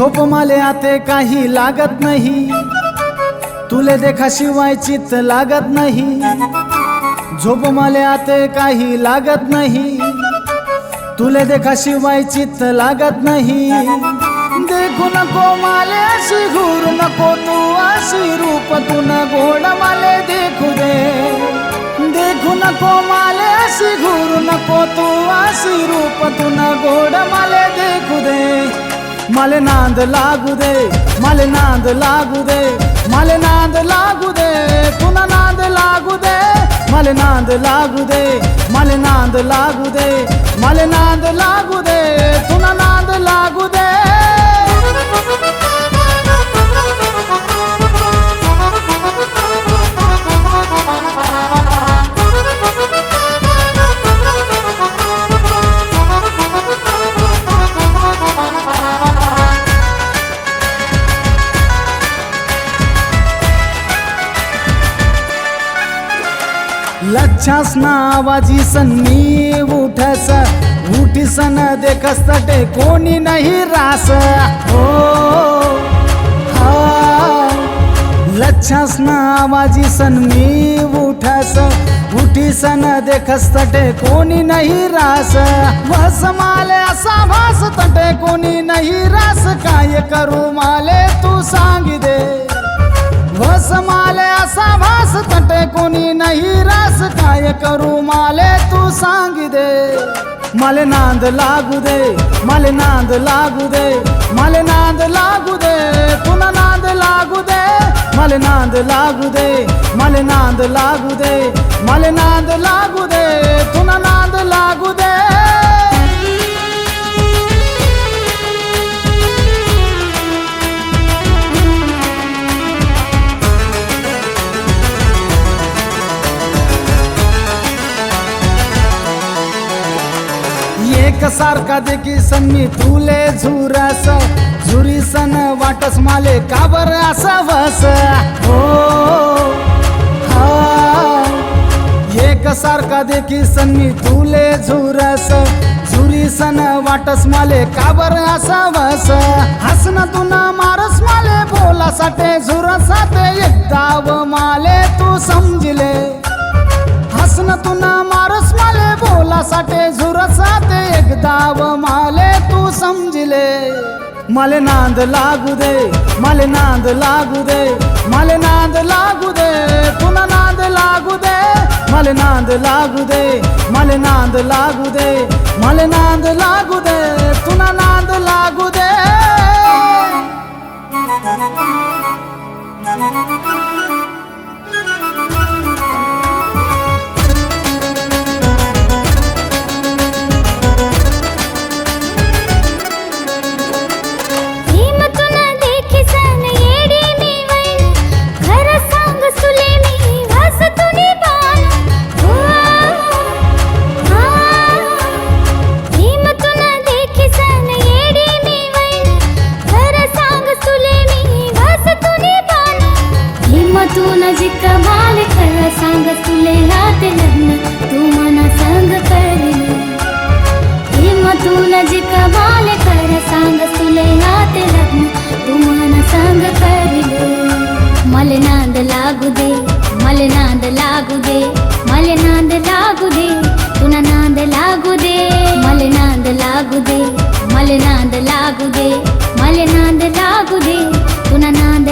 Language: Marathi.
झोप माले आते काही लागत नाही. तुले देखा शिवाय चित्त लागत नाही. झोप माले आते काही लागत नाही. तुले देखा शिवाय चित्त लागत नाही. देखू नको माले अशी, घूर नको तू अशी रूप तू न गोड माले देखू दे. देखू नको माले अशी, घूर नको तू अशी रूप तू न गोड माले देखू दे. मले नांद लागू दे मले नांद लागू दे मले नांद लागू दे पुन्हा नांद लागू दे मले नांद लागू दे मले नांद लागू दे मले नांद लागू दे पुन्हा नांद लागू दे लच्छास ना आवाजी सन्नी उठस. उठीसन देखस तटे कोणी नाही रास. हो हा. ना आवाजी सन्नी उठस. उठीसन देखस तटे कोणी नाही रास. वस माले असा भास तटे कोणी नाही रास. काय करू माले तू सांग दे. भस माले असा भास तटे कोणी नाही रास. काय करू माले तू सांग दे. माले नांद लागू दे माले नांद लागू दे माले नांद लागू दे. पुन्हा नांद लागू दे माले नांद लागू दे माले नांद लागू दे माले नांद लागू दे पुन्हा नांद लागू दे. एक सारखा देखी मी तुले झुरस. झुरी सन वाटस माले काबर असा वस हो एक सारखा देखी मी तुले झुरस. झुरी सन वाटस माले काबर असा वस हसन तुना मारस माले बोला साठे झुरसाते एकदाव माले तू समजले. हसन तुना मारस माले बोला साठे झुरसाते एकदाव माले तू समजिले. मले नांद लागू दे मले नांद लागू दे मले नांद लागू दे पुन्हा नांद लागू दे. मले नांद लागू दे मले नांद लागू दे मले नांद लागू दे पुन्हा नांद लागू दे. मल नांद लागू दे मल नांद लागू दे मल नांद लागू दे तुना नांद लागू दे मल नांद लागू दे मल नांद लागू दे मल नांद लागू दे तुना नांद